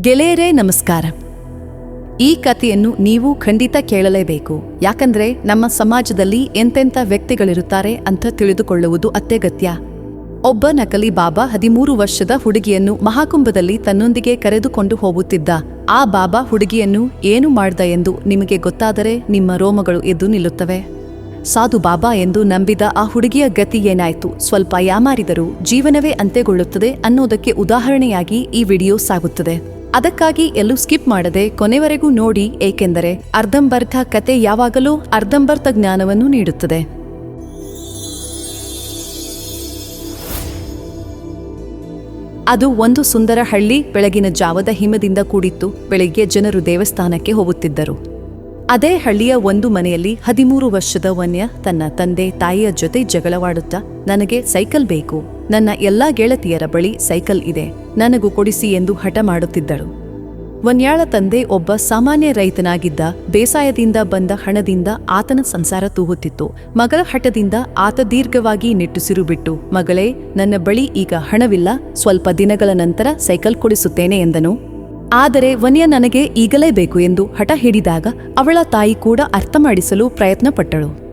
ಗೆಳೆಯರೇ, ನಮಸ್ಕಾರ. ಈ ಕಥೆಯನ್ನು ನೀವು ಖಂಡಿತ ಕೇಳಲೇಬೇಕು. ಯಾಕಂದ್ರೆ ನಮ್ಮ ಸಮಾಜದಲ್ಲಿ ಎಂತೆಂಥ ವ್ಯಕ್ತಿಗಳಿರುತ್ತಾರೆ ಅಂತ ತಿಳಿದುಕೊಳ್ಳುವುದು ಅತ್ಯಗತ್ಯ. ಒಬ್ಬ ನಕಲಿ ಬಾಬಾ ಹದಿಮೂರು ವರ್ಷದ ಹುಡುಗಿಯನ್ನು ಮಹಾಕುಂಭದಲ್ಲಿ ತನ್ನೊಂದಿಗೆ ಕರೆದುಕೊಂಡು ಹೋಗುತ್ತಿದ್ದ ಆ ಬಾಬಾ ಹುಡುಗಿಯನ್ನು ಏನು ಮಾಡ್ದ ಎಂದು ನಿಮಗೆ ಗೊತ್ತಾದರೆ ನಿಮ್ಮ ರೋಮಗಳು ಎದ್ದು ನಿಲ್ಲುತ್ತವೆ. ಸಾಧು ಬಾಬಾ ಎಂದು ನಂಬಿದ ಆ ಹುಡುಗಿಯ ಗತಿ ಏನಾಯ್ತು? ಸ್ವಲ್ಪ ಯಾಮಾರಿದರೂ ಜೀವನವೇ ಅಂತ್ಯಗೊಳ್ಳುತ್ತದೆ ಅನ್ನೋದಕ್ಕೆ ಉದಾಹರಣೆಯಾಗಿ ಈ ವಿಡಿಯೋ ಸಾಗುತ್ತದೆ. ಅದಕ್ಕಾಗಿ ಎಲ್ಲೂ ಸ್ಕಿಪ್ ಮಾಡದೆ ಕೊನೆವರೆಗೂ ನೋಡಿ, ಏಕೆಂದರೆ ಅರ್ಧಂಬರ್ಧ ಕತೆ ಯಾವಾಗಲೂ ಅರ್ಧಂಬರ್ಧ ಜ್ಞಾನವನ್ನು ನೀಡುತ್ತದೆ. ಅದು ಒಂದು ಸುಂದರ ಹಳ್ಳಿ, ಬೆಳಗಿನ ಜಾವದ ಹಿಮದಿಂದ ಕೂಡಿತ್ತು. ಬೆಳಗ್ಗೆ ಜನರು ದೇವಸ್ಥಾನಕ್ಕೆ ಹೋಗುತ್ತಿದ್ದರು. ಅದೇ ಹಳ್ಳಿಯ ಒಂದು ಮನೆಯಲ್ಲಿ ಹದಿಮೂರು ವರ್ಷದ ವನ್ಯ ತನ್ನ ತಂದೆ ತಾಯಿಯ ಜೊತೆ ಜಗಳವಾಡುತ್ತಾ, ನನಗೆ ಸೈಕಲ್ ಬೇಕು. ನನ್ನ ಎಲ್ಲಾ ಗೆಳತಿಯರ ಬಳಿ ಸೈಕಲ್ ಇದೆ. ನನಗೂ ಕೊಡಿಸಿ ಎಂದು ಹಠ ಮಾಡುತ್ತಿದ್ದಳು. ವನ್ಯಾಳ ತಂದೆ ಒಬ್ಬ ಸಾಮಾನ್ಯ ರೈತನಾಗಿದ್ದ ಬೇಸಾಯದಿಂದ ಬಂದ ಹಣದಿಂದ ಆತನ ಸಂಸಾರ ತೂಗುತ್ತಿತ್ತು. ಮಗಳ ಹಠದಿಂದ ಆತ ದೀರ್ಘವಾಗಿ ನಿಟ್ಟುಸಿರು ಬಿಟ್ಟು, ಮಗಳೇ, ನನ್ನ ಬಳಿ ಈಗ ಹಣವಿಲ್ಲ. ಸ್ವಲ್ಪ ದಿನಗಳ ನಂತರ ಸೈಕಲ್ ಕೊಡಿಸುತ್ತೇನೆ ಎಂದನು. ಆದರೆ ವನ್ಯ ನನಗೆ ಈಗಲೇ ಬೇಕು ಎಂದು ಹಠ ಹಿಡಿದಾಗ ಅವಳ ತಾಯಿ ಕೂಡ ಅರ್ಥ ಮಾಡಿಸಲು ಪ್ರಯತ್ನಪಟ್ಟಳು.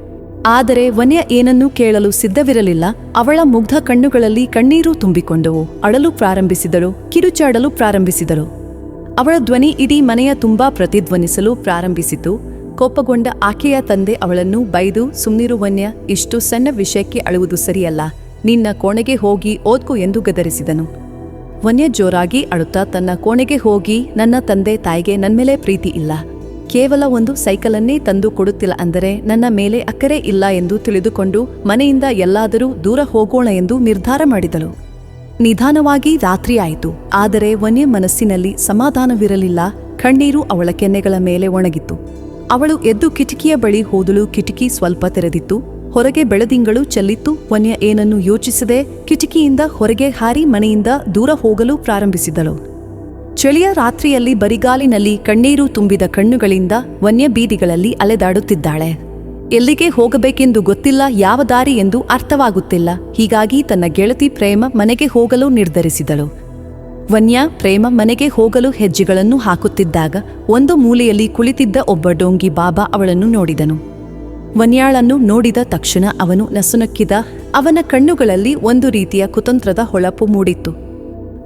ಆದರೆ ವನ್ಯ ಏನನ್ನೂ ಕೇಳಲು ಸಿದ್ಧವಿರಲಿಲ್ಲ. ಅವಳ ಮುಗ್ಧ ಕಣ್ಣುಗಳಲ್ಲಿ ಕಣ್ಣೀರು ತುಂಬಿಕೊಂಡವು. ಅಳಲು ಪ್ರಾರಂಭಿಸಿದಳು, ಕಿರುಚಾಡಲು ಪ್ರಾರಂಭಿಸಿದಳು. ಅವಳ ಧ್ವನಿ ಇಡೀ ಮನೆಯ ತುಂಬಾ ಪ್ರತಿಧ್ವನಿಸಲು ಪ್ರಾರಂಭಿಸಿತು. ಕೋಪಗೊಂಡ ಆಕೆಯ ತಂದೆ ಅವಳನ್ನು ಬೈದು, ಸುಮ್ನಿರು ವನ್ಯ, ಇಷ್ಟು ಸಣ್ಣ ವಿಷಯಕ್ಕೆ ಅಳುವುದು ಸರಿಯಲ್ಲ. ನಿನ್ನ ಕೋಣೆಗೆ ಹೋಗಿ ಓದ್ಕು ಎಂದು ಗದರಿಸಿದನು. ವನ್ಯ ಜೋರಾಗಿ ಅಳುತ್ತಾ ತನ್ನ ಕೋಣೆಗೆ ಹೋಗಿ ನನ್ನ ತಂದೆ ತಾಯಿಗೆ ನನ್ಮೇಲೆ ಪ್ರೀತಿ ಇಲ್ಲ. ಕೇವಲ ಒಂದು ಸೈಕಲನ್ನೇ ತಂದು ಕೊಡುತ್ತಿಲ್ಲ ಅಂದರೆ ನನ್ನ ಮೇಲೆ ಅಕ್ಕರೆ ಇಲ್ಲ ಎಂದು ತಿಳಿದುಕೊಂಡು ಮನೆಯಿಂದ ಎಲ್ಲಾದರೂ ದೂರ ಹೋಗೋಣ ಎಂದು ನಿರ್ಧಾರ ಮಾಡಿದಳು. ನಿಧಾನವಾಗಿ ರಾತ್ರಿಯಾಯಿತು ಆದರೆ ವನ್ಯ ಮನಸ್ಸಿನಲ್ಲಿ ಸಮಾಧಾನವಿರಲಿಲ್ಲ. ಕಣ್ಣೀರು ಅವಳ ಕೆನ್ನೆಗಳ ಮೇಲೆ ಒಣಗಿತ್ತು. ಅವಳು ಎದ್ದು ಕಿಟಕಿಯ ಬಳಿ ಹೋದಳು. ಕಿಟಕಿ ಸ್ವಲ್ಪ ತೆರೆದಿತ್ತು. ಹೊರಗೆ ಬೆಳದಿಂಗಳು ಚೆಲ್ಲಿತ್ತು. ವನ್ಯ ಏನನ್ನು ಯೋಚಿಸದೆ ಕಿಟಕಿಯಿಂದ ಹೊರಗೆ ಹಾರಿ ಮನೆಯಿಂದ ದೂರ ಹೋಗಲು ಪ್ರಾರಂಭಿಸಿದಳು. ಚಳಿಯ ರಾತ್ರಿಯಲ್ಲಿ ಬರಿಗಾಲಿನಲ್ಲಿ ಕಣ್ಣೀರು ತುಂಬಿದ ಕಣ್ಣುಗಳಿಂದ ವನ್ಯ ಬೀದಿಗಳಲ್ಲಿ ಅಲೆದಾಡುತ್ತಿದ್ದಾಳೆ. ಎಲ್ಲಿಗೆ ಹೋಗಬೇಕೆಂದು ಗೊತ್ತಿಲ್ಲ, ಯಾವ ದಾರಿ ಎಂದು ಅರ್ಥವಾಗುತ್ತಿಲ್ಲ. ಹೀಗಾಗಿ ತನ್ನ ಗೆಳತಿ ಪ್ರೇಮ ಮನೆಗೆ ಹೋಗಲು ನಿರ್ಧರಿಸಿದಳು. ವನ್ಯ ಪ್ರೇಮ ಮನೆಗೆ ಹೋಗಲು ಹೆಜ್ಜೆಗಳನ್ನು ಹಾಕುತ್ತಿದ್ದಾಗ ಒಂದು ಮೂಲೆಯಲ್ಲಿ ಕುಳಿತಿದ್ದ ಒಬ್ಬ ಡೋಂಗಿ ಬಾಬಾ ಅವಳನ್ನು ನೋಡಿದನು. ವನ್ಯಾಳನ್ನು ನೋಡಿದ ತಕ್ಷಣ ಅವನು ನಸುನಕ್ಕಿದ ಅವನ ಕಣ್ಣುಗಳಲ್ಲಿ ಒಂದು ರೀತಿಯ ಕುತಂತ್ರದ ಹೊಳಪು ಮೂಡಿತ್ತು.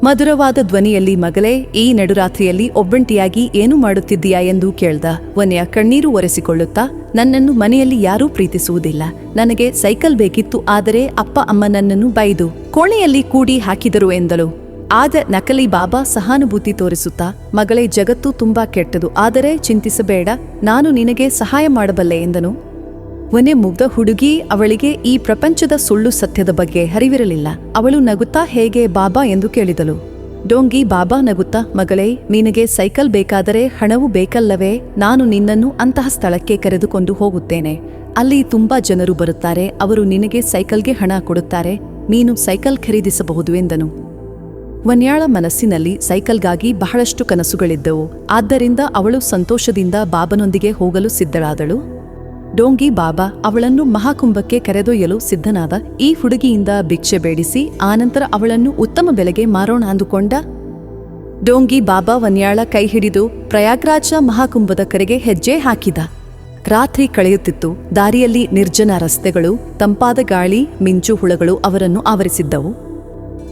ಮಧುರವಾದ ಧ್ವನಿಯಲ್ಲಿ ಮಗಲೇ ಈ ನಡುರಾತ್ರಿಯಲ್ಲಿ ಒಬ್ಬಂಟಿಯಾಗಿ ಏನು ಮಾಡುತ್ತಿದ್ದೀಯಾ ಎಂದು ಕೇಳ್ದ. ವನ್ಯ ಕಣ್ಣೀರು ಒರೆಸಿಕೊಳ್ಳುತ್ತಾ, ನನ್ನನ್ನು ಮನೆಯಲ್ಲಿ ಯಾರೂ ಪ್ರೀತಿಸುವುದಿಲ್ಲ. ನನಗೆ ಸೈಕಲ್ ಬೇಕಿತ್ತು, ಆದರೆ ಅಪ್ಪ ಅಮ್ಮ ನನ್ನನ್ನು ಬೈದು ಕೋಣೆಯಲ್ಲಿ ಕೂಡಿ ಹಾಕಿದರು ಎಂದಳು. ಆದ ನಕಲಿ ಬಾಬಾ ಸಹಾನುಭೂತಿ ತೋರಿಸುತ್ತಾ, ಮಗಳೇ, ಜಗತ್ತು ತುಂಬಾ ಕೆಟ್ಟದು, ಆದರೆ ಚಿಂತಿಸಬೇಡ. ನಾನು ನಿನಗೆ ಸಹಾಯ ಮಾಡಬಲ್ಲೆ ಎಂದನು. ವನೆ ಮುಗ್ಧ ಹುಡುಗಿ ಅವಳಿಗೆ ಈ ಪ್ರಪಂಚದ ಸುಳ್ಳು ಸತ್ಯದ ಬಗ್ಗೆ ಹರಿವಿರಲಿಲ್ಲ. ಅವಳು ನಗುತ್ತಾ ಹೇಗೆ ಬಾಬಾ ಎಂದು ಕೇಳಿದಳು. ಡೋಂಗಿ, ಬಾಬಾ ನಗುತ್ತಾ, ಮಗಳೇ, ನಿನಗೆ ಸೈಕಲ್ ಬೇಕಾದರೆ ಹಣವು ಬೇಕಲ್ಲವೇ? ನಾನು ನಿನ್ನನ್ನು ಅಂತಹ ಸ್ಥಳಕ್ಕೆ ಕರೆದುಕೊಂಡು ಹೋಗುತ್ತೇನೆ. ಅಲ್ಲಿ ತುಂಬಾ ಜನರು ಬರುತ್ತಾರೆ. ಅವರು ನಿನಗೆ ಸೈಕಲ್ಗೆ ಹಣ ಕೊಡುತ್ತಾರೆ. ನೀನು ಸೈಕಲ್ ಖರೀದಿಸಬಹುದು ಎಂದನು. ವನ್ಯಾಳ ಮನಸ್ಸಿನಲ್ಲಿ ಸೈಕಲ್ಗಾಗಿ ಬಹಳಷ್ಟು ಕನಸುಗಳಿದ್ದವು. ಆದ್ದರಿಂದ ಅವಳು ಸಂತೋಷದಿಂದ ಬಾಬನೊಂದಿಗೆ ಹೋಗಲು ಸಿದ್ಧಳಾದಳು. ಡೋಂಗಿ ಬಾಬಾ ಅವಳನ್ನು ಮಹಾಕುಂಭಕ್ಕೆ ಕರೆದೊಯ್ಯಲು ಸಿದ್ಧನಾದ ಈ ಹುಡುಗಿಯಿಂದ ಭಿಕ್ಷೆ ಬೇಡಿಸಿ ಆನಂತರ ಅವಳನ್ನು ಉತ್ತಮ ಬೆಲೆಗೆ ಮಾರೋಣ ಅಂದುಕೊಂಡ ಡೋಂಗಿ ಬಾಬಾ ವನ್ಯಾಳ ಕೈ ಹಿಡಿದು ಪ್ರಯಾಗ್ರಾಜ ಮಹಾಕುಂಭದ ಕರೆಗೆ ಹೆಜ್ಜೆ ಹಾಕಿದ. ರಾತ್ರಿ ಕಳೆಯುತ್ತಿತ್ತು. ದಾರಿಯಲ್ಲಿ ನಿರ್ಜನ ರಸ್ತೆಗಳು, ತಂಪಾದ ಗಾಳಿ, ಮಿಂಚು ಹುಳಗಳು ಅವರನ್ನು ಆವರಿಸಿದ್ದವು.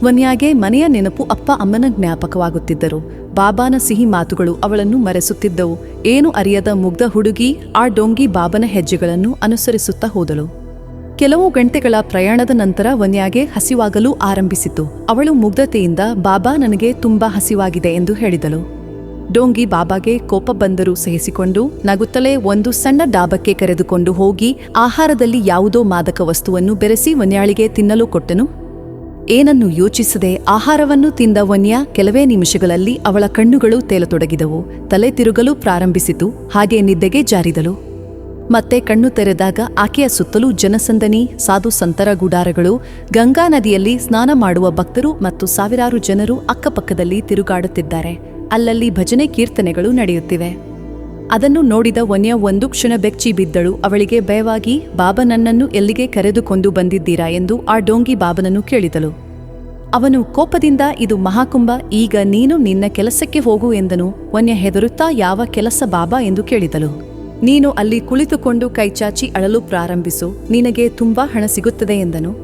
ವನ್ಯಾಗೆ ಮನೆಯ ನೆನಪು ಅಪ್ಪ ಅಮ್ಮನ ಜ್ಞಾಪಕವಾಗುತ್ತಿದ್ದರು. ಬಾಬಾನ ಸಿಹಿ ಮಾತುಗಳು ಅವಳನ್ನು ಮರೆಸುತ್ತಿದ್ದವು. ಏನು ಅರಿಯದ ಮುಗ್ಧ ಹುಡುಗಿ ಆ ಡೊಂಗಿ ಬಾಬನ ಹೆಜ್ಜೆಗಳನ್ನು ಅನುಸರಿಸುತ್ತಾ ಹೋದಳು. ಕೆಲವು ಗಂಟೆಗಳ ಪ್ರಯಾಣದ ನಂತರ ವನ್ಯಾಗೆ ಹಸಿವಾಗಲು ಆರಂಭಿಸಿತು. ಅವಳು ಮುಗ್ಧತೆಯಿಂದ ಬಾಬಾ ನನಗೆ ತುಂಬಾ ಹಸಿವಾಗಿದೆ ಎಂದು ಹೇಳಿದಳು. ಡೋಂಗಿ ಬಾಬಾಗೆ ಕೋಪ ಬಂದರೂ ಸಹಿಸಿಕೊಂಡು ನಗುತ್ತಲೇ ಒಂದು ಸಣ್ಣ ಡಾಬಕ್ಕೆ ಕರೆದುಕೊಂಡು ಹೋಗಿ ಆಹಾರದಲ್ಲಿ ಯಾವುದೋ ಮಾದಕ ವಸ್ತುವನ್ನು ಬೆರೆಸಿ ವನ್ಯಾಳಿಗೆ ತಿನ್ನಲು ಕೊಟ್ಟನು. ಏನನ್ನು ಯೋಚಿಸದೆ ಆಹಾರವನ್ನು ತಿಂದ ವನ್ಯ ಕೆಲವೇ ನಿಮಿಷಗಳಲ್ಲಿ ಅವಳ ಕಣ್ಣುಗಳು ತೇಲತೊಡಗಿದವು. ತಲೆ ತಿರುಗಲು ಪ್ರಾರಂಭಿಸಿತು. ಹಾಗೆ ನಿದ್ದೆಗೆ ಜಾರಿದಳು. ಮತ್ತೆ ಕಣ್ಣು ತೆರೆದಾಗ ಆಕೆಯ ಸುತ್ತಲೂ ಜನಸಂದಣಿ, ಸಾಧು ಸಂತರ ಗುಡಾರಗಳು, ಗಂಗಾ ನದಿಯಲ್ಲಿ ಸ್ನಾನ ಮಾಡುವ ಭಕ್ತರು ಮತ್ತು ಸಾವಿರಾರು ಜನರು ಅಕ್ಕಪಕ್ಕದಲ್ಲಿ ತಿರುಗಾಡುತ್ತಿದ್ದಾರೆ. ಅಲ್ಲಲ್ಲಿ ಭಜನೆ ಕೀರ್ತನೆಗಳು ನಡೆಯುತ್ತಿವೆ. ಅದನ್ನು ನೋಡಿದ ವನ್ಯ ಒಂದು ಕ್ಷಣ ಬೆಚ್ಚಿ ಬಿದ್ದಳು. ಅವಳಿಗೆ ಭಯವಾಗಿ, ಬಾಬಾ ನನ್ನನ್ನು ಎಲ್ಲಿಗೆ ಕರೆದುಕೊಂಡು ಬಂದಿದ್ದೀರಾ? ಎಂದು ಆ ಡೋಂಗಿ ಬಾಬನನ್ನು ಕೇಳಿದಳು. ಅವನು, ಕೋಪದಿಂದ ಇದು ಮಹಾಕುಂಭ, ಈಗ ನೀನು ನಿನ್ನ ಕೆಲಸಕ್ಕೆ ಹೋಗು ಎಂದನು. ವನ್ಯ ಹೆದರುತ್ತಾ, ಯಾವ ಕೆಲಸ ಬಾಬಾ? ಎಂದು ಕೇಳಿದಳು. ನೀನು ಅಲ್ಲಿ ಕುಳಿತುಕೊಂಡು ಕೈಚಾಚಿ ಅಳಲು ಪ್ರಾರಂಭಿಸು. ನಿನಗೆ ತುಂಬಾ ಹಣ ಸಿಗುತ್ತದೆ ಎಂದನು.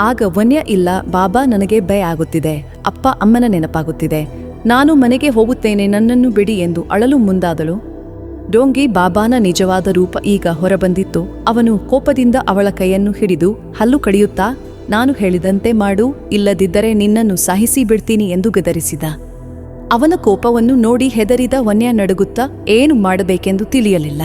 ಆಗ, ವನ್ಯ, ಇಲ್ಲ, ಬಾಬಾ ನನಗೆ ಭಯ ಆಗುತ್ತಿದೆ. ಅಪ್ಪ ಅಮ್ಮನ ನೆನಪಾಗುತ್ತಿದೆ. ನಾನು ಮನೆಗೆ ಹೋಗುತ್ತೇನೆ, ನನ್ನನ್ನು ಬಿಡಿ ಎಂದು ಅಳಲು ಮುಂದಾದಳು. ಡೋಂಗಿ ಬಾಬಾನ ನಿಜವಾದ ರೂಪ ಈಗ ಹೊರಬಂದಿತ್ತು. ಅವನು ಕೋಪದಿಂದ ಅವಳ ಕೈಯನ್ನು ಹಿಡಿದು, ಹಲ್ಲು ಕಡಿಯುತ್ತಾ? ನಾನು ಹೇಳಿದಂತೆ ಮಾಡು, ಇಲ್ಲದಿದ್ದರೆ ನಿನ್ನನ್ನು ಸಾಹಿಸಿ ಬಿಡ್ತೀನಿ ಎಂದು ಗದರಿಸಿದ. ಅವನ ಕೋಪವನ್ನು ನೋಡಿ ಹೆದರಿದ ವನ್ಯ ನಡುಗುತ್ತಾ, ಏನು ಮಾಡಬೇಕೆಂದು ತಿಳಿಯಲಿಲ್ಲ.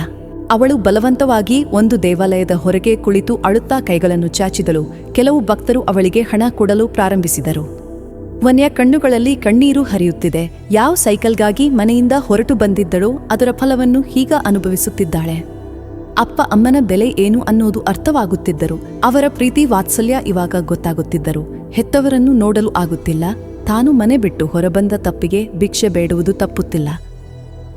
ಅವಳು ಬಲವಂತವಾಗಿ ಒಂದು ದೇವಾಲಯದ ಹೊರಗೆ ಕುಳಿತು ಅಳುತ್ತಾ ಕೈಗಳನ್ನು ಚಾಚಿದಳು. ಕೆಲವು ಭಕ್ತರು ಅವಳಿಗೆ ಹಣ ಕೊಡಲು ಪ್ರಾರಂಭಿಸಿದರು. ವನ್ಯ ಕಣ್ಣುಗಳಲ್ಲಿ ಕಣ್ಣೀರು ಹರಿಯುತ್ತಿದೆ. ಯಾವ ಸೈಕಲ್ಗಾಗಿ ಮನೆಯಿಂದ ಹೊರಟು ಬಂದಿದ್ದಳೋ ಅದರ ಫಲವನ್ನು ಹೀಗ ಅನುಭವಿಸುತ್ತಿದ್ದಾಳೆ. ಅಪ್ಪ ಅಮ್ಮನ ಬೆಲೆ ಏನು ಅನ್ನೋದು ಅರ್ಥವಾಗುತ್ತಿದ್ದರು ಅವರ ಪ್ರೀತಿ ವಾತ್ಸಲ್ಯ ಇವಾಗ ಗೊತ್ತಾಗುತ್ತಿದ್ದರು ಹೆತ್ತವರನ್ನು ನೋಡಲು ಆಗುತ್ತಿಲ್ಲ. ತಾನು ಮನೆ ಬಿಟ್ಟು ಹೊರಬಂದ ತಪ್ಪಿಗೆ ಭಿಕ್ಷೆ ಬೇಡುವುದು ತಪ್ಪುತ್ತಿಲ್ಲ.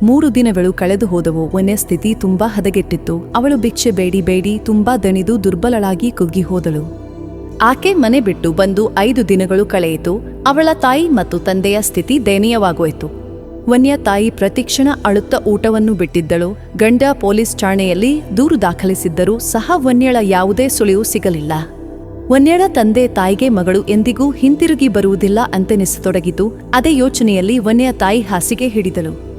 ಮೂರು ದಿನಗಳು ಕಳೆದು ಹೋದವು ವನ್ಯ ಸ್ಥಿತಿ ತುಂಬಾ ಹದಗೆಟ್ಟಿತ್ತು. ಅವಳು ಭಿಕ್ಷೆ ಬೇಡಿ ಬೇಡಿ ತುಂಬಾ ದಣಿದು ದುರ್ಬಲಳಾಗಿ ಕುಗ್ಗಿ ಹೋದಳು. ಆಕೆ ಮನೆ ಬಿಟ್ಟು ಬಂದು ಐದು ದಿನಗಳು ಕಳೆಯಿತು. ಅವಳ ತಾಯಿ ಮತ್ತು ತಂದೆಯ ಸ್ಥಿತಿ ದಯನೀಯವಾಗೋಯಿತು. ವನ್ಯ ತಾಯಿ ಪ್ರತಿಕ್ಷಣ ಅಳುತ್ತ ಊಟವನ್ನು ಬಿಟ್ಟಿದ್ದಳು. ಗಂಡ ಪೊಲೀಸ್ ಠಾಣೆಯಲ್ಲಿ ದೂರು ದಾಖಲಿಸಿದ್ದರೂ ಸಹ ವನ್ಯಳ ಯಾವುದೇ ಸುಳಿವು ಸಿಗಲಿಲ್ಲ. ವನ್ಯಳ ತಂದೆ ತಾಯಿಗೆ ಮಗಳು ಎಂದಿಗೂ ಹಿಂತಿರುಗಿ ಬರುವುದಿಲ್ಲ ಅಂತೆನಿಸತೊಡಗಿತು. ಅದೇ ಯೋಚನೆಯಲ್ಲಿ ವನ್ಯ ತಾಯಿ ಹಾಸಿಗೆ ಹಿಡಿದಳು.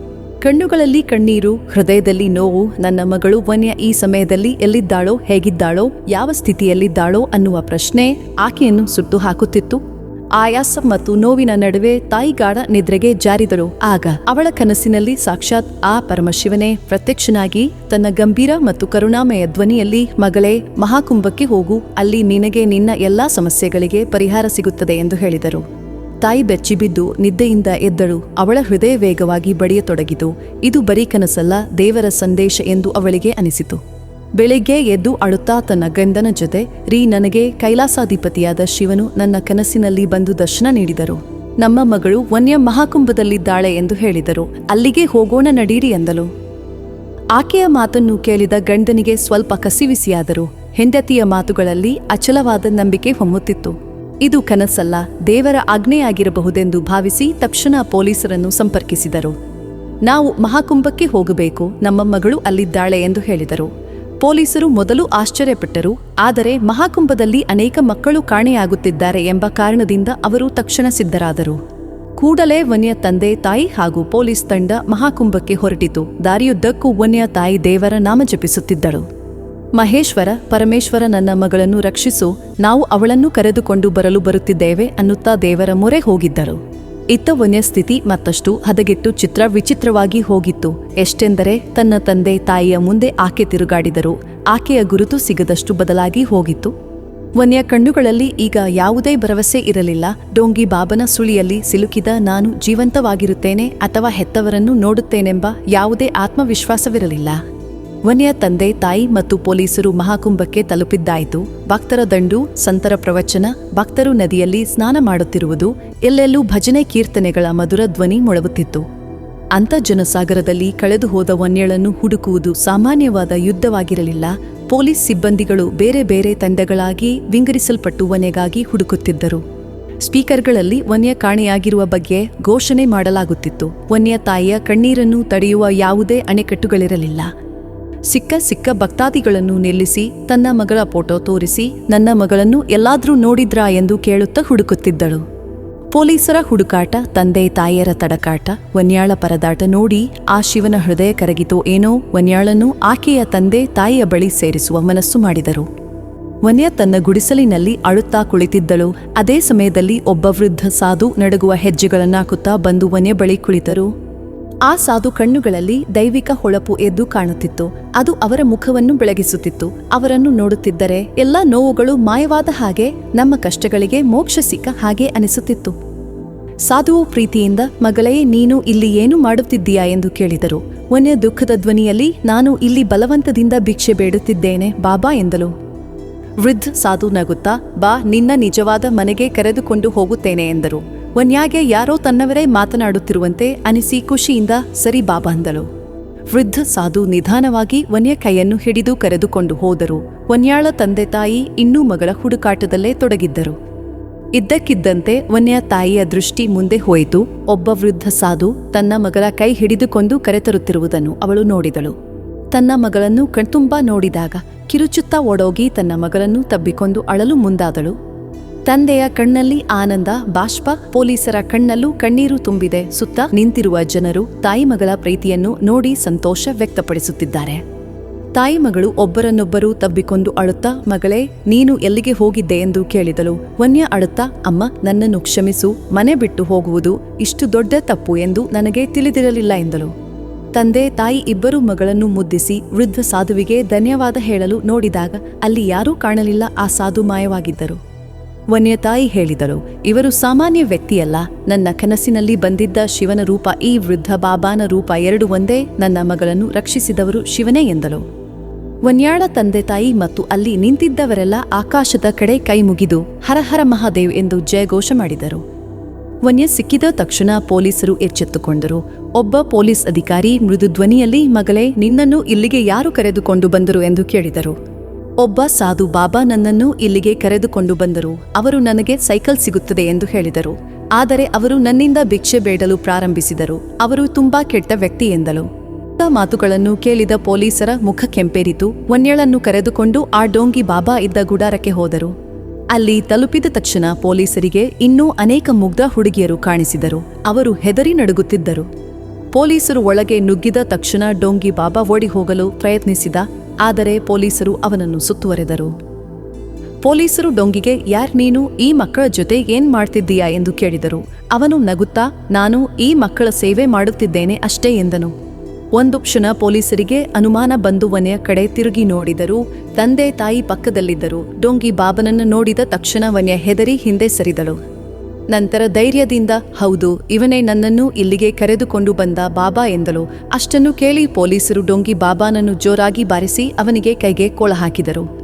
ಕಣ್ಣುಗಳಲ್ಲಿ ಕಣ್ಣೀರು, ಹೃದಯದಲ್ಲಿ ನೋವು, ನನ್ನ ಮಗಳು ವನ್ಯ ಈ ಸಮಯದಲ್ಲಿ ಎಲ್ಲಿದ್ದಾಳೋ, ಹೇಗಿದ್ದಾಳೋ, ಯಾವ ಸ್ಥಿತಿಯಲ್ಲಿದ್ದಾಳೋ ಅನ್ನುವ ಪ್ರಶ್ನೆ ಆಕೆಯನ್ನು ಸುಟ್ಟು ಹಾಕುತ್ತಿತ್ತು. ಆಯಾಸ ಮತ್ತು ನೋವಿನ ನಡುವೆ ತಾಯಿ ಗಾಢ ನಿದ್ರೆಗೆ ಜಾರಿದಳು ಆಗ ಅವಳ ಕನಸಿನಲ್ಲಿ ಸಾಕ್ಷಾತ್ ಆ ಪರಮಶಿವನೇ ಪ್ರತ್ಯಕ್ಷನಾಗಿ ತನ್ನ ಗಂಭೀರ ಮತ್ತು ಕರುಣಾಮಯ ಧ್ವನಿಯಲ್ಲಿ, ಮಗಳೇ, ಮಹಾಕುಂಭಕ್ಕೆ ಹೋಗು. ಅಲ್ಲಿ ನಿನಗೆ ನಿನ್ನ ಎಲ್ಲಾ ಸಮಸ್ಯೆಗಳಿಗೆ ಪರಿಹಾರ ಸಿಗುತ್ತದೆ ಎಂದು ಹೇಳಿದರು. ತಾಯಿ ಬೆಚ್ಚಿಬಿದ್ದು ನಿದ್ದೆಯಿಂದ ಎದ್ದಳು. ಅವಳ ಹೃದಯ ವೇಗವಾಗಿ ಬಡಿಯತೊಡಗಿತು. ಇದು ಬರೀ ಕನಸಲ್ಲ, ದೇವರ ಸಂದೇಶ ಎಂದು ಅವಳಿಗೆ ಅನಿಸಿತು. ಬೆಳಿಗ್ಗೆ ಎದ್ದು ಅಳುತ್ತಾ ತನ್ನ ಗಂಡನ ಜೊತೆ, ರೀ ನನಗೆ ಕೈಲಾಸಾಧಿಪತಿಯಾದ ಶಿವನು ನನ್ನ ಕನಸಿನಲ್ಲಿ ಬಂದು ದರ್ಶನ ನೀಡಿದರು. ನಮ್ಮ ಮಗಳು ವನ್ಯ ಮಹಾಕುಂಭದಲ್ಲಿದ್ದಾಳೆ ಎಂದು ಹೇಳಿದರು. ಅಲ್ಲಿಗೆ ಹೋಗೋಣ ನಡೀರಿ ಎಂದಳು ಆಕೆಯ ಮಾತನ್ನು ಕೇಳಿದ ಗಂಡನಿಗೆ ಸ್ವಲ್ಪ ಕಸಿವಿಸಿಯಾದರು. ಹೆಂಡತಿಯ ಮಾತುಗಳಲ್ಲಿ ಅಚಲವಾದ ನಂಬಿಕೆ ಹೊಮ್ಮುತ್ತಿತ್ತು. ಇದು ಕನಸಲ್ಲ, ದೇವರ ಆಜ್ಞೆಯಾಗಿರಬಹುದೆಂದು ಭಾವಿಸಿ ತಕ್ಷಣ ಪೊಲೀಸರನ್ನು ಸಂಪರ್ಕಿಸಿದರು. ನಾವು ಮಹಾಕುಂಭಕ್ಕೆ ಹೋಗಬೇಕು, ನಮ್ಮ ಮಗಳು ಅಲ್ಲಿದ್ದಾಳೆ ಎಂದು ಹೇಳಿದರು. ಪೊಲೀಸರು ಮೊದಲು ಆಶ್ಚರ್ಯಪಟ್ಟರು, ಆದರೆ ಮಹಾಕುಂಭದಲ್ಲಿ ಅನೇಕ ಮಕ್ಕಳು ಕಾಣೆಯಾಗುತ್ತಿದ್ದಾರೆ ಎಂಬ ಕಾರಣದಿಂದ ಅವರು ತಕ್ಷಣ ಸಿದ್ಧರಾದರು. ಕೂಡಲೇ ವನ್ಯ ತಂದೆ ತಾಯಿ ಹಾಗೂ ಪೊಲೀಸ್ ತಂಡ ಮಹಾಕುಂಭಕ್ಕೆ ಹೊರಟಿತು. ದಾರಿಯುದ್ದಕ್ಕೂ ವನ್ಯ ತಾಯಿ ದೇವರ ನಾಮ ಜಪಿಸುತ್ತಿದ್ದಳು. ಮಹೇಶ್ವರ, ಪರಮೇಶ್ವರ ನನ್ನ ಮಗಳನ್ನು ರಕ್ಷಿಸು, ನಾವು ಅವಳನ್ನು ಕರೆದುಕೊಂಡು ಬರಲು ಬರುತ್ತಿದ್ದೇವೆ ಅನ್ನುತ್ತಾ ದೇವರ ಮೊರೆ ಹೋಗಿದ್ದರು. ಇತ್ತ ವನ್ಯ ಸ್ಥಿತಿ ಮತ್ತಷ್ಟು ಹದಗೆಟ್ಟು ಚಿತ್ರ ವಿಚಿತ್ರವಾಗಿ ಹೋಗಿತ್ತು. ಎಷ್ಟೆಂದರೆ ತನ್ನ ತಂದೆ ತಾಯಿಯ ಮುಂದೆ ಆಕೆ ತಿರುಗಾಡಿದರು, ಆಕೆಯ ಗುರುತು ಸಿಗದಷ್ಟು ಬದಲಾಗಿ ಹೋಗಿತ್ತು. ವನ್ಯ ಕಣ್ಣುಗಳಲ್ಲಿ ಈಗ ಯಾವುದೇ ಭರವಸೆ ಇರಲಿಲ್ಲ, ಡೋಂಗಿ ಬಾಬನ ಸುಳಿಯಲ್ಲಿ ಸಿಲುಕಿದ ನಾನು ಜೀವಂತವಾಗಿರುತ್ತೇನೆ ಅಥವಾ ಹೆತ್ತವರನ್ನು ನೋಡುತ್ತೇನೆಂಬ ಯಾವುದೇ ಆತ್ಮವಿಶ್ವಾಸವಿರಲಿಲ್ಲ. ವನ್ಯ ತಂದೆ, ತಾಯಿ ಮತ್ತು ಪೊಲೀಸರು ಮಹಾಕುಂಭಕ್ಕೆ ತಲುಪಿದ್ದಾಯಿತು. ಭಕ್ತರ ದಂಡು, ಸಂತರ ಪ್ರವಚನ, ಭಕ್ತರು ನದಿಯಲ್ಲಿ ಸ್ನಾನ ಮಾಡುತ್ತಿರುವುದು, ಎಲ್ಲೆಲ್ಲೂ ಭಜನೆ ಕೀರ್ತನೆಗಳ ಮಧುರ ಧ್ವನಿ ಮೊಳಗುತ್ತಿತ್ತು. ಅಂತ ಜನಸಾಗರದಲ್ಲಿ ಕಳೆದು ಹೋದ ವನ್ಯಳನ್ನು ಹುಡುಕುವುದು ಸಾಮಾನ್ಯವಾದ ಯುದ್ಧವಾಗಿರಲಿಲ್ಲ. ಪೊಲೀಸ್ ಸಿಬ್ಬಂದಿಗಳು ಬೇರೆ ಬೇರೆ ತಂಡಗಳಾಗಿ ವಿಂಗಡಿಸಲ್ಪಟ್ಟು ವನ್ಯಗಾಗಿ ಹುಡುಕುತ್ತಿದ್ದರು. ಸ್ಪೀಕರ್ಗಳಲ್ಲಿ ವನ್ಯ ಕಾಣೆಯಾಗಿರುವ ಬಗ್ಗೆ ಘೋಷಣೆ ಮಾಡಲಾಗುತ್ತಿತ್ತು. ವನ್ಯ ತಾಯಿಯ ಕಣ್ಣೀರನ್ನು ತಡೆಯುವ ಯಾವುದೇ ಅಣೆಕಟ್ಟುಗಳಿರಲಿಲ್ಲ. ಸಿಕ್ಕ ಸಿಕ್ಕ ಭಕ್ತಾದಿಗಳನ್ನು ನಿಲ್ಲಿಸಿ, ತನ್ನ ಮಗಳ ಫೋಟೋ ತೋರಿಸಿ, ನನ್ನ ಮಗಳನ್ನು ಎಲ್ಲಾದ್ರೂ ನೋಡಿದ್ರಾ ಎಂದು ಕೇಳುತ್ತಾ ಹುಡುಕುತ್ತಿದ್ದಳು. ಪೊಲೀಸರ ಹುಡುಕಾಟ, ತಂದೆ ತಾಯಿಯರ ತಡಕಾಟ, ವನ್ಯಾಳ ಪರದಾಟ ನೋಡಿ ಆ ಶಿವನ ಹೃದಯ ಕರಗಿತೋ ಏನೋ ವನ್ಯಾಳನ್ನು ಆಕೆಯ ತಂದೆ ತಾಯಿಯ ಬಳಿ ಸೇರಿಸುವ ಮನಸ್ಸು ಮಾಡಿದರು. ವನ್ಯ ತನ್ನ ಗುಡಿಸಲಿನಲ್ಲಿ ಅಳುತ್ತಾ ಕುಳಿತಿದ್ದಳು. ಅದೇ ಸಮಯದಲ್ಲಿ ಒಬ್ಬ ವೃದ್ಧ ಸಾಧು ನಡಗುವ ಹೆಜ್ಜೆಗಳನ್ನಾಕುತ್ತಾ ಬಂದು ವನ್ಯ ಬಳಿ ಕುಳಿತರು. ಆ ಸಾಧು ಕಣ್ಣುಗಳಲ್ಲಿ ದೈವಿಕ ಹೊಳಪು ಎದ್ದು ಕಾಣುತ್ತಿತ್ತು. ಅದು ಅವರ ಮುಖವನ್ನು ಬೆಳಗಿಸುತ್ತಿತ್ತು. ಅವರನ್ನು ನೋಡುತ್ತಿದ್ದರೆ ಎಲ್ಲ ನೋವುಗಳು ಮಾಯವಾದ ಹಾಗೆ ನಮ್ಮ ಕಷ್ಟಗಳಿಗೆ ಮೋಕ್ಷ ಸಿಕ್ಕ ಹಾಗೆ ಅನಿಸುತ್ತಿತ್ತು. ಸಾಧುವು ಪ್ರೀತಿಯಿಂದ, ಮಗಳೇ, ನೀನು ಇಲ್ಲಿ ಏನು ಮಾಡುತ್ತಿದ್ದೀಯಾ? ಎಂದು ಕೇಳಿದರು. ವನ್ಯ ದುಃಖದ ಧ್ವನಿಯಲ್ಲಿ, ನಾನು ಇಲ್ಲಿ ಬಲವಂತದಿಂದ ಭಿಕ್ಷೆ ಬೇಡುತ್ತಿದ್ದೇನೆ, ಬಾಬಾ ಎಂದಳು. ವೃದ್ಧ ಸಾಧು ನಗುತ್ತಾ, ಬಾ, ನಿನ್ನ ನಿಜವಾದ ಮನೆಗೆ ಕರೆದುಕೊಂಡು ಹೋಗುತ್ತೇನೆ ಎಂದರು. ವನ್ಯಾಗೆ ಯಾರೋ ತನ್ನವರೇ ಮಾತನಾಡುತ್ತಿರುವಂತೆ ಅನಿಸಿ ಖುಷಿಯಿಂದ, ಸರಿ ಬಾಬಾ ಅಂದಳು ವೃದ್ಧ ಸಾಧು ನಿಧಾನವಾಗಿ ವನ್ಯ ಕೈಯನ್ನು ಹಿಡಿದು ಕರೆದುಕೊಂಡು ಹೋದರು. ವನ್ಯಾಳ ತಂದೆ ತಾಯಿ ಇನ್ನೂ ಮಗಳ ಹುಡುಕಾಟದಲ್ಲೇ ತೊಡಗಿದ್ದರು. ಇದ್ದಕ್ಕಿದ್ದಂತೆ ವನ್ಯ ತಾಯಿಯ ದೃಷ್ಟಿ ಮುಂದೆ ಹೋಯಿತು. ಒಬ್ಬ ವೃದ್ಧ ಸಾಧು ತನ್ನ ಮಗಳ ಕೈ ಹಿಡಿದುಕೊಂಡು ಕರೆತರುತ್ತಿರುವುದನ್ನು ಅವಳು ನೋಡಿದಳು. ತನ್ನ ಮಗಳನ್ನು ಕಣ್ತುಂಬ ನೋಡಿದಾಗ ಕಿರುಚುತ್ತಾ ಓಡೋಗಿ ತನ್ನ ಮಗಳನ್ನು ತಬ್ಬಿಕೊಂಡು ಅಳಲು ಮುಂದಾದಳು. ತಂದೆಯ ಕಣ್ಣಲ್ಲಿ ಆನಂದ, ಬಾಷ್ಪ, ಪೊಲೀಸರ ಕಣ್ಣಲ್ಲೂ ಕಣ್ಣೀರು ತುಂಬಿದೆ. ಸುತ್ತ ನಿಂತಿರುವ ಜನರು ತಾಯಿ ಮಗಳ ಪ್ರೀತಿಯನ್ನು ನೋಡಿ ಸಂತೋಷ ವ್ಯಕ್ತಪಡಿಸುತ್ತಿದ್ದಾರೆ. ತಾಯಿ ಮಗಳು ಒಬ್ಬರನ್ನೊಬ್ಬರು ತಬ್ಬಿಕೊಂಡು ಅಳುತ್ತಾ, ಮಗಳೇ, ನೀನು ಎಲ್ಲಿಗೆ ಹೋಗಿದ್ದೆ? ಎಂದು ಕೇಳಿದಳು. ವನ್ಯ ಅಳುತ್ತಾ, ಅಮ್ಮ, ನನ್ನನ್ನು ಕ್ಷಮಿಸು. ಮನೆ ಬಿಟ್ಟು ಹೋಗುವುದು ಇಷ್ಟು ದೊಡ್ಡ ತಪ್ಪು ಎಂದು ನನಗೆ ತಿಳಿದಿರಲಿಲ್ಲ ಎಂದಳು. ತಂದೆ, ತಾಯಿ ಇಬ್ಬರು ಮಗಳನ್ನು ಮುದ್ದಿಸಿ ವೃದ್ಧ ಸಾಧುವಿಗೆ ಧನ್ಯವಾದ ಹೇಳಲು ನೋಡಿದಾಗ ಅಲ್ಲಿ ಯಾರೂ ಕಾಣಲಿಲ್ಲ, ಆ ಸಾಧು ಮಾಯವಾಗಿದ್ದರು. ವನ್ಯತಾಯಿ ಹೇಳಿದಳು ಇವರು ಸಾಮಾನ್ಯ ವ್ಯಕ್ತಿಯಲ್ಲ, ನನ್ನ ಕನಸಿನಲ್ಲಿ ಬಂದಿದ್ದ ಶಿವನ ರೂಪ, ಈ ವೃದ್ಧ ಬಾಬಾನ ರೂಪ ಎರಡು ಒಂದೇ, ನನ್ನ ಮಗಳನ್ನು ರಕ್ಷಿಸಿದವರು ಶಿವನೇ ಎಂದಳು. ವನ್ಯಾಳ ತಂದೆ, ತಾಯಿ ಮತ್ತು ಅಲ್ಲಿ ನಿಂತಿದ್ದವರೆಲ್ಲ ಆಕಾಶದ ಕಡೆ ಕೈ ಮುಗಿದು ಹರಹರ ಮಹಾದೇವ್ ಎಂದು ಜಯಘೋಷ ಮಾಡಿದರು. ವನ್ಯ ಸಿಕ್ಕಿದ ತಕ್ಷಣ ಪೊಲೀಸರು ಎಚ್ಚೆತ್ತುಕೊಂಡರು. ಒಬ್ಬ ಪೊಲೀಸ್ ಅಧಿಕಾರಿ ಮೃದು ಧ್ವನಿಯಲ್ಲಿ, ಮಗಳೇ, ನಿನ್ನನ್ನು ಇಲ್ಲಿಗೆ ಯಾರು ಕರೆದುಕೊಂಡು ಬಂದರು? ಎಂದು ಕೇಳಿದರು. ಒಬ್ಬ ಸಾಧು ಬಾಬಾ ನನ್ನನ್ನು ಇಲ್ಲಿಗೆ ಕರೆದುಕೊಂಡು ಬಂದರು. ಅವರು ನನಗೆ ಸೈಕಲ್ ಸಿಗುತ್ತದೆ ಎಂದು ಹೇಳಿದರು. ಆದರೆ ಅವರು ನನ್ನಿಂದ ಭಿಕ್ಷೆ ಬೇಡಲು ಪ್ರಾರಂಭಿಸಿದರು. ಅವರು ತುಂಬಾ ಕೆಟ್ಟ ವ್ಯಕ್ತಿ ಎಂದಳು. ಮಾತುಗಳನ್ನು ಕೇಳಿದ ಪೊಲೀಸರ ಮುಖ ಕೆಂಪೇರಿತು. ವನ್ಯಳನ್ನು ಕರೆದುಕೊಂಡು ಆ ಡೋಂಗಿ ಬಾಬಾ ಇದ್ದ ಗುಡಾರಕ್ಕೆ ಹೋದರು. ಅಲ್ಲಿ ತಲುಪಿದ ತಕ್ಷಣ ಪೊಲೀಸರಿಗೆ ಇನ್ನೂ ಅನೇಕ ಮುಗ್ಧ ಹುಡುಗಿಯರು ಕಾಣಿಸಿದರು. ಅವರು ಹೆದರಿ ನಡುಗುತ್ತಿದ್ದರು. ಪೊಲೀಸರು ಒಳಗೆ ನುಗ್ಗಿದ ತಕ್ಷಣ ಡೊಂಗಿ ಬಾಬಾ ಓಡಿ ಹೋಗಲು ಪ್ರಯತ್ನಿಸಿದ, ಆದರೆ ಪೊಲೀಸರು ಅವನನ್ನು ಸುತ್ತುವರೆದರು. ಪೊಲೀಸರು ಡೊಂಗಿಗೆ, ಯಾರ್ ನೀನು? ಈ ಮಕ್ಕಳ ಜೊತೆ ಏನ್ ಮಾಡ್ತಿದ್ದೀಯಾ? ಎಂದು ಕೇಳಿದರು. ಅವನು ನಗುತ್ತಾ, ನಾನು ಈ ಮಕ್ಕಳ ಸೇವೆ ಮಾಡುತ್ತಿದ್ದೇನೆ ಅಷ್ಟೇ, ಎಂದನು. ಒಂದು ಕ್ಷಣ ಪೊಲೀಸರಿಗೆ ಅನುಮಾನ ಬಂದು ವನೆಯ ಕಡೆ ತಿರುಗಿ ನೋಡಿದರು. ತಂದೆ ತಾಯಿ ಪಕ್ಕದಲ್ಲಿದ್ದರು. ಡೊಂಗಿ ಬಾಬನನ್ನು ನೋಡಿದ ತಕ್ಷಣ ವನ್ಯ ಹೆದರಿ ಹಿಂದೆ ಸರಿದಳು. ನಂತರ ಧೈರ್ಯದಿಂದ, ಹೌದು, ಇವನೇ ನನ್ನನ್ನು ಇಲ್ಲಿಗೆ ಕರೆದುಕೊಂಡು ಬಂದ ಬಾಬಾ ಎಂದಳು. ಅಷ್ಟನ್ನು ಕೇಳಿ ಪೊಲೀಸರು ಡೊಂಗಿ ಬಾಬಾನನ್ನು ಜೋರಾಗಿ ಬಾರಿಸಿ ಅವನಿಗೆ ಕೈಗೆ ಕೊಳ ಹಾಕಿದರು.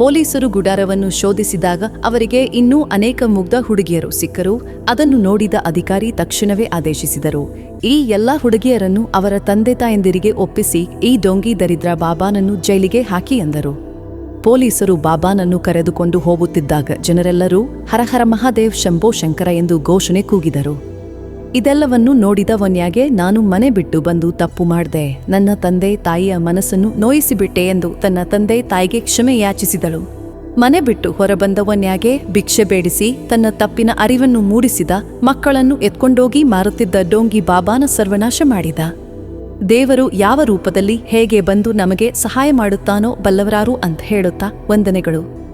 ಪೊಲೀಸರು ಗುಡಾರವನ್ನು ಶೋಧಿಸಿದಾಗ ಅವರಿಗೆ ಇನ್ನೂ ಅನೇಕ ಮುಗ್ಧ ಹುಡುಗಿಯರು ಸಿಕ್ಕರು. ಅದನ್ನು ನೋಡಿದ ಅಧಿಕಾರಿ ತಕ್ಷಣವೇ ಆದೇಶಿಸಿದರು. ಈ ಎಲ್ಲಾ ಹುಡುಗಿಯರನ್ನು ಅವರ ತಂದೆ ತಾಯಂದಿರಿಗೆ ಒಪ್ಪಿಸಿ ಈ ಡೊಂಗಿ ದರಿದ್ರ ಬಾಬಾನನ್ನು ಜೈಲಿಗೆ ಹಾಕಿ ಎಂದರು. ಪೊಲೀಸರು ಬಾಬಾನನ್ನು ಕರೆದುಕೊಂಡು ಹೋಗುತ್ತಿದ್ದಾಗ ಜನರೆಲ್ಲರೂ ಹರಹರ ಮಹಾದೇವ್ ಶಂಭೋ ಶಂಕರ ಎಂದು ಘೋಷಣೆ ಕೂಗಿದರು. ಇದೆಲ್ಲವನ್ನು ನೋಡಿದ ವನ್ಯಾಗೆ, ನಾನು ಮನೆ ಬಿಟ್ಟು ಬಂದು ತಪ್ಪು ಮಾಡ್ದೆ. ನನ್ನ ತಂದೆ ತಾಯಿಯ ಮನಸ್ಸನ್ನು ನೋಯಿಸಿಬಿಟ್ಟೆ ಎಂದು ತನ್ನ ತಂದೆ ತಾಯಿಗೆ ಕ್ಷಮೆ ಯಾಚಿಸಿದಳು. ಮನೆ ಬಿಟ್ಟು ಹೊರಬಂದ ವನ್ಯಾಗೆ ಭಿಕ್ಷೆ ಬೇಡಿಸಿ ತನ್ನ ತಪ್ಪಿನ ಅರಿವನ್ನು ಮೂಡಿಸಿದ, ಮಕ್ಕಳನ್ನು ಎತ್ಕೊಂಡೋಗಿ ಮಾರುತ್ತಿದ್ದ ಡೋಂಗಿ ಬಾಬಾನ ಸರ್ವನಾಶ ಮಾಡಿದ. ದೇವರು ಯಾವ ರೂಪದಲ್ಲಿ ಹೇಗೆ ಬಂದು ನಮಗೆ ಸಹಾಯ ಮಾಡುತ್ತಾನೋ ಬಲ್ಲವರಾರು ಅಂತ ಹೇಳುತ್ತಾ ವಂದನೆಗಳು.